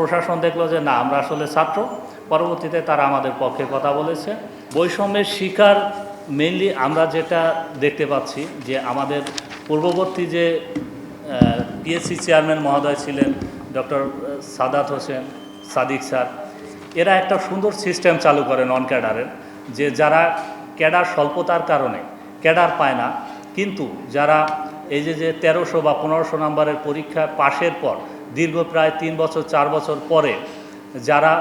প্রশাসন দেখল যে না, আমরা আসলে ছাত্র। পরবর্তীতে তারা আমাদের পক্ষে কথা বলেছে। বৈষম্যের শিকার মেইনলি আমরা যেটা দেখতে পাচ্ছি যে আমাদের পূর্ববর্তী যে পিএসসি চেয়ারম্যান মহোদয় ছিলেন ডক্টর সাদাত হোসেন সাদিক স্যার, এরা একটা সুন্দর সিস্টেম চালু করে নন ক্যাডারের যে যারা ক্যাডার স্বল্পতার কারণে ক্যাডার পায় না, কিন্তু যারা এই যে যে তেরোশো বা পনেরোশো নম্বরের পরীক্ষা পাশের পর দীর্ঘ প্রায় তিন বছর, চার বছর পরে যারা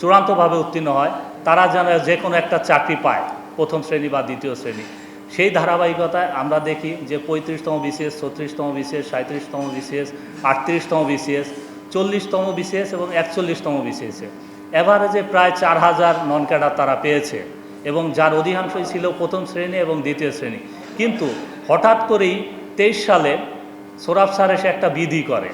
চূড়ান্তভাবে উত্তীর্ণ হয়, তারা যেন যে কোনো একটা চাকরি পায়, প্রথম শ্রেণি বা দ্বিতীয় শ্রেণি। সেই ধারাবাহিকতায় আমরা দেখি যে পঁয়ত্রিশতম বিসিএস, ছত্রিশতম বিসিএস সাঁত্রিশতম বিসিএস, আটত্রিশতম বিসিএস, চল্লিশতম বিসিএস এবং একচল্লিশতম বিসিএসে এভারেজে প্রায় চার হাজার নন ক্যাডার তারা পেয়েছে এবং যার অধিকাংশই ছিল প্রথম শ্রেণি এবং দ্বিতীয় শ্রেণি। কিন্তু হঠাৎ করেই তেইশ সালে সোরাব এসে একটা বিধি করে।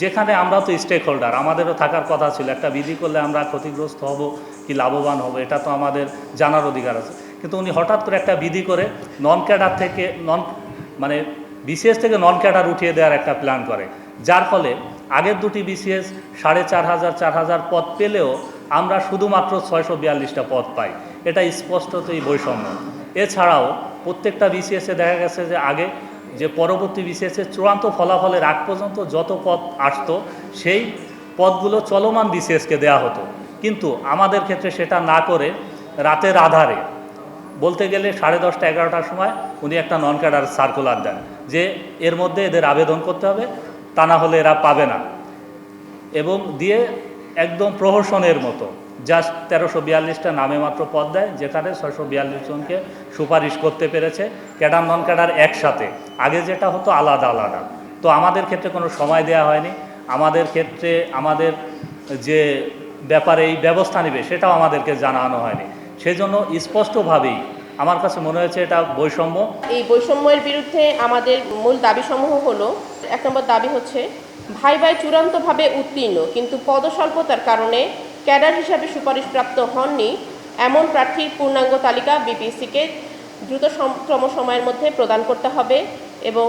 যেখানে আমরা তো স্টেক হোল্ডার আমাদেরও থাকার কথা ছিল, একটা বিধি করলে আমরা ক্ষতিগ্রস্ত হব কি লাভবান হব, এটা তো আমাদের জানার অধিকার আছে। কিন্তু উনি হঠাৎ করে একটা বিধি করে নন ক্যাডার থেকে নন মানে বিসিএস থেকে নন ক্যাডার উঠিয়ে দেওয়ার একটা প্ল্যান করে। যার ফলে আগের দুটি বিসিএস সাড়ে চার হাজার চার হাজার পদ পেলেও আমরা শুধুমাত্র ছয়শো বিয়াল্লিশটা পদ পাই। এটা স্পষ্টতই বৈষম্য। এছাড়াও প্রত্যেকটা বিসিএসে দেখা গেছে যে আগে যে পরবর্তী বিসিএসে চূড়ান্ত ফলাফলের আগ পর্যন্ত যত পদ আসতো, সেই পদগুলো চলমান বিসিএসকে দেয়া হতো। কিন্তু আমাদের ক্ষেত্রে সেটা না করে রাতের আধারে, বলতে গেলে সাড়ে দশটা, এগারোটার সময় উনি একটা নন ক্যাডার সার্কুলার দেন, যে এর মধ্যে এদের আবেদন করতে হবে, তা না হলে এরা পাবে না। এবং দিয়ে একদম প্রহসনের মতো জাস্ট তেরোশো বিয়াল্লিশটা নামে মাত্র পদ দেয়, যেখানে ছয়শো বিয়াল্লিশ জনকে সুপারিশ করতে পেরেছে ক্যাডার নন ক্যাডার একসাথে। আগে যেটা হতো আলাদা আলাদা। তো আমাদের ক্ষেত্রে কোনো সময় দেওয়া হয়নি। আমাদের ক্ষেত্রে আমাদের যে ব্যাপারে এই ব্যবস্থা নেবে, সেটাও আমাদেরকে জানানো হয়নি। সেজন্য স্পষ্টভাবেই আমার কাছে মনে হয়েছে এটা বৈষম্য। এই বৈষম্যের বিরুদ্ধে আমাদের মূল দাবিসমূহ হলো, এক নম্বর দাবি হচ্ছে, ভাই ভাই চূড়ান্তভাবে উত্তীর্ণ, কিন্তু পদস্বল্পতার কারণে ক্যাডার হিসাবে সুপারিশপ্রাপ্ত হননি। এমন প্রার্থীর পূর্ণাঙ্গ তালিকা বিপিএসসিকে দ্রুততম সময়ের মধ্যে প্রদান করতে হবে এবং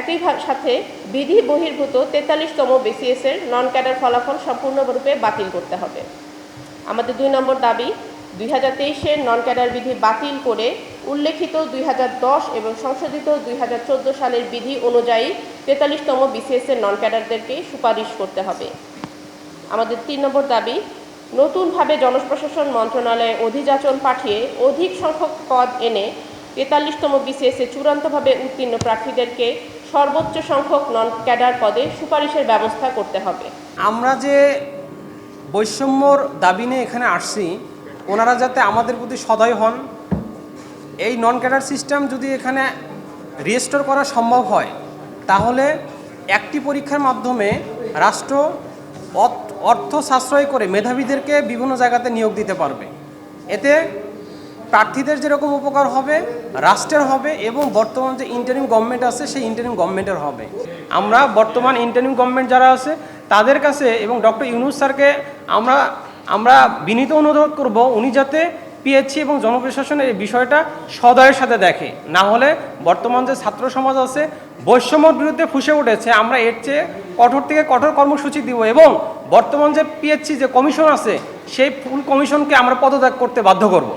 একই সাথে বিধি বহির্ভূত তেতাল্লিশতম বিসিএসের নন ক্যাডার ফলাফল সম্পূর্ণরূপে বাতিল করতে হবে। আমাদের দুই নম্বর দাবি, দুই হাজার তেইশের নন ক্যাডার বিধি বাতিল করে উল্লেখিত দুই হাজার দশ এবং সংশোধিত দুই হাজার চোদ্দ সালের বিধি অনুযায়ী তেতাল্লিশতম বিসিএসের নন ক্যাডারদেরকে সুপারিশ করতে হবে। আমাদের তিন নম্বর দাবি, নতুনভাবে জনপ্রশাসন মন্ত্রণালয়ে অধিযাচন পাঠিয়ে অধিক সংখ্যক পদ এনে তেতাল্লিশতম বিসিএসে চূড়ান্তভাবে উত্তীর্ণ প্রার্থীদেরকে সর্বোচ্চ সংখ্যক নন ক্যাডার পদে সুপারিশের ব্যবস্থা করতে হবে। আমরা যে বৈষম্যর দাবি নিয়ে এখানে আসছি, ওনারা যাতে আমাদের প্রতি সদয় হন, এই নন ক্যাডার সিস্টেম যদি এখানে রিস্টোর করা সম্ভব হয়, তাহলে একটি পরীক্ষার মাধ্যমে রাষ্ট্র অর্থ সাশ্রয় করে মেধাবীদেরকে বিভিন্ন জায়গাতে নিয়োগ দিতে পারবে। এতে প্রার্থীদের যেরকম উপকার হবে, রাষ্ট্রের হবে এবং বর্তমান যে ইন্টারিম গভর্নমেন্ট আছে, সেই ইন্টারিম গভর্নমেন্টের হবে। আমরা বর্তমান ইন্টারিম গভর্নমেন্ট যারা আছে, তাদের কাছে এবং ডক্টর ইউনুস স্যারকে আমরা আমরা বিনীত অনুরোধ করব, উনি যাতে পিএইচসি এবং জনপ্রশাসনের এই বিষয়টা সদয়ের সাথে দেখে। না হলে বর্তমান যে ছাত্র সমাজ আছে, বৈষম্যর বিরুদ্ধে ফুসে উঠেছে, আমরা এর চেয়ে কঠোর থেকে কঠোর কর্মসূচি দিব এবং বর্তমান যে পিএইচসি যে কমিশন আছে, সেই ফুল কমিশনকে আমরা পদত্যাগ করতে বাধ্য করব।